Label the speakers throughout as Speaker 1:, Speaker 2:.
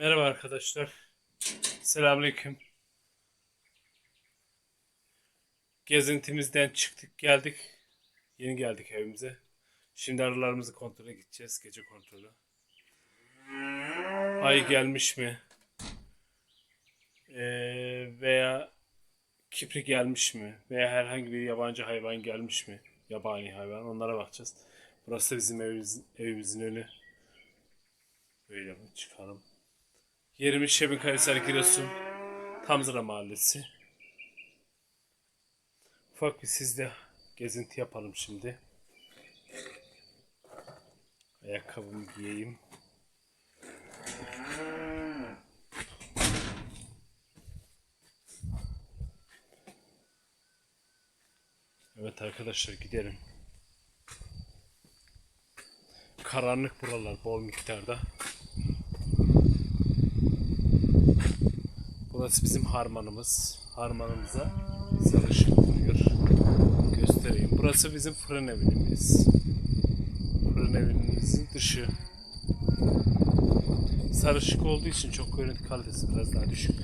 Speaker 1: Merhaba arkadaşlar. Selamünaleyküm. Gezintimizden çıktık geldik. Yeni geldik evimize. Şimdi arılarımızı kontrole gideceğiz. Gece kontrolü. Ay gelmiş mi? Ee, veya kipri gelmiş mi? Veya herhangi bir yabancı hayvan gelmiş mi? Yabani hayvan. Onlara bakacağız. Burası bizim evimiz, evimizin önü. Böyle çıkalım? Yerimiz Şebin Kayısar Giresun. Tamzıra Mahallesi. Ufak bir sizde gezinti yapalım şimdi. Ayakkabımı giyeyim. Evet arkadaşlar gidelim. Karanlık buralar bol miktarda. Burası bizim harmanımız. Harmanımıza sarışık vuruyor. Göstereyim. Burası bizim fırın evimiz. Fırın evimizin dışı. Sarışık olduğu için çok görüntü kalitesi biraz daha düşük.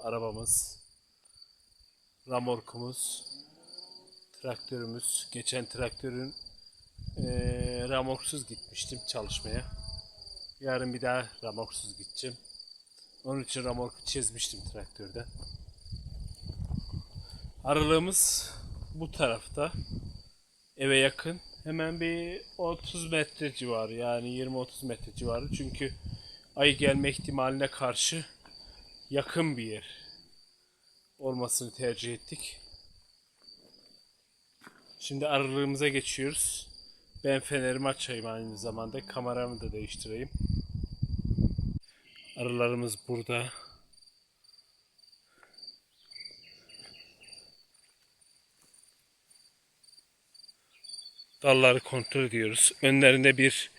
Speaker 1: Arabamız. Ramorkumuz. Traktörümüz. Geçen traktörün eee ramorksuz gitmiştim çalışmaya. Yarın bir daha ramorksuz gideceğim. Onun için ramorku çizmiştim traktörde. Aralığımız bu tarafta. Eve yakın. Hemen bir 30 metre civarı yani 20-30 metre civarı. Çünkü ay gelme ihtimaline karşı yakın bir yer olmasını tercih ettik. Şimdi aralığımıza geçiyoruz. Ben fenerimi açayım aynı zamanda. Kameramı da değiştireyim. Arılarımız burada. Dalları kontrol ediyoruz. Önlerinde bir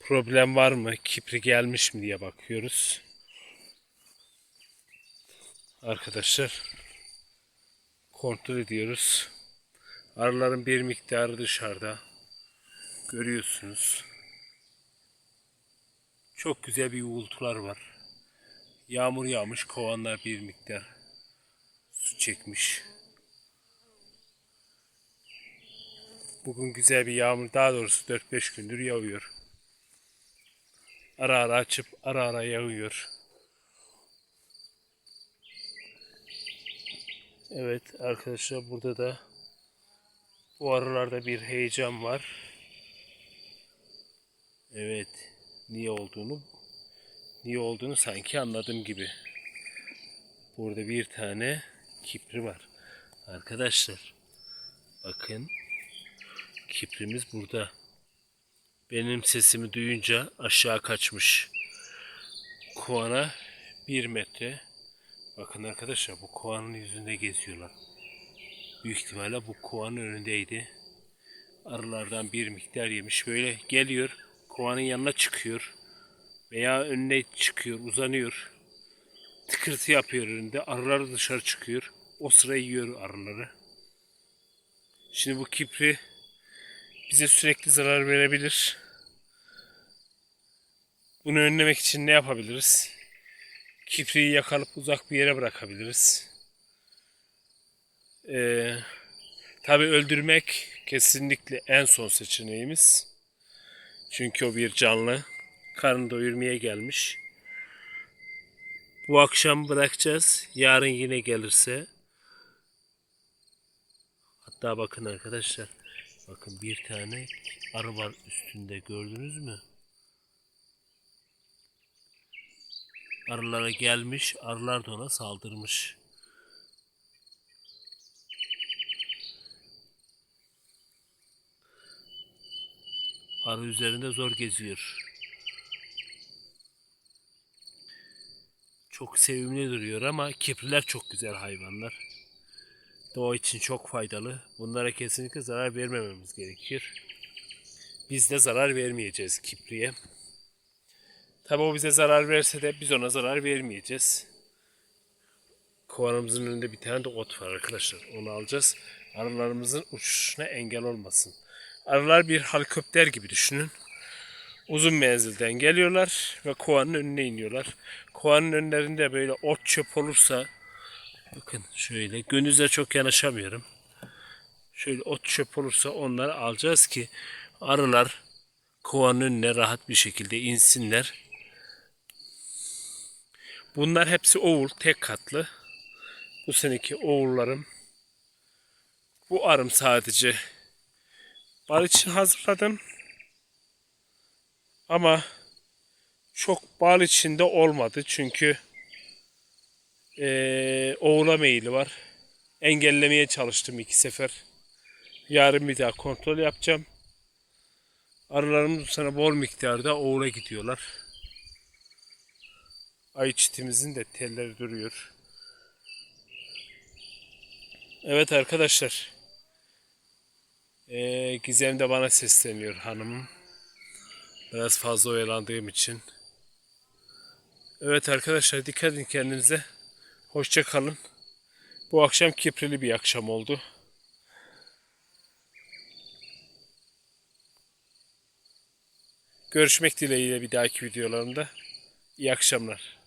Speaker 1: problem var mı? Kipri gelmiş mi diye bakıyoruz. Arkadaşlar kontrol ediyoruz. Arıların bir miktarı dışarıda. Görüyorsunuz. Çok güzel bir uğultular var. Yağmur yağmış, kovanlar bir miktar su çekmiş. Bugün güzel bir yağmur, daha doğrusu 4-5 gündür yağıyor. Ara ara açıp ara ara yağıyor. Evet arkadaşlar burada da bu aralarda bir heyecan var. Evet. Niye olduğunu niye olduğunu sanki anladım gibi. Burada bir tane kipri var. Arkadaşlar bakın kiprimiz burada. Benim sesimi duyunca aşağı kaçmış. Kovana bir metre. Bakın arkadaşlar bu kovanın yüzünde geziyorlar. Büyük ihtimalle bu kovanın önündeydi. Arılardan bir miktar yemiş. Böyle geliyor kovanın yanına çıkıyor veya önüne çıkıyor, uzanıyor. Tıkırtı yapıyor önünde. Arılar dışarı çıkıyor. O sıra yiyor arıları. Şimdi bu kipri bize sürekli zarar verebilir. Bunu önlemek için ne yapabiliriz? Kipriyi yakalıp uzak bir yere bırakabiliriz. Ee, Tabi öldürmek kesinlikle en son seçeneğimiz. Çünkü o bir canlı. Karnı doyurmaya gelmiş. Bu akşam bırakacağız. Yarın yine gelirse. Hatta bakın arkadaşlar. Bakın bir tane arı var üstünde gördünüz mü? Arılara gelmiş. Arılar da ona saldırmış. Arı üzerinde zor geziyor. Çok sevimli duruyor ama kipriler çok güzel hayvanlar. Doğa için çok faydalı. Bunlara kesinlikle zarar vermememiz gerekir. Biz de zarar vermeyeceğiz kipriye. Tabi o bize zarar verse de biz ona zarar vermeyeceğiz. Kovanımızın önünde bir tane de ot var arkadaşlar. Onu alacağız. Arılarımızın uçuşuna engel olmasın. Arılar bir helikopter gibi düşünün. uzun menzilden geliyorlar ve kovanın önüne iniyorlar. Kovanın önlerinde böyle ot çöp olursa bakın şöyle günüze çok yanaşamıyorum. Şöyle ot çöp olursa onları alacağız ki arılar kovanın önüne rahat bir şekilde insinler. Bunlar hepsi oğul, tek katlı. Bu seneki oğullarım. Bu arım sadece bal için hazırladım. Ama çok bal içinde olmadı çünkü eee oğula meyili var. Engellemeye çalıştım iki sefer. Yarın bir daha kontrol yapacağım. Arılarımız bu sene bol miktarda oğula gidiyorlar. Ay çitimizin de telleri duruyor. Evet arkadaşlar. Ee, Gizem de bana sesleniyor hanımım. Biraz fazla oyalandığım için. Evet arkadaşlar dikkat edin kendinize. Hoşça kalın. Bu akşam kiprili bir akşam oldu. Görüşmek dileğiyle bir dahaki videolarımda. İyi akşamlar.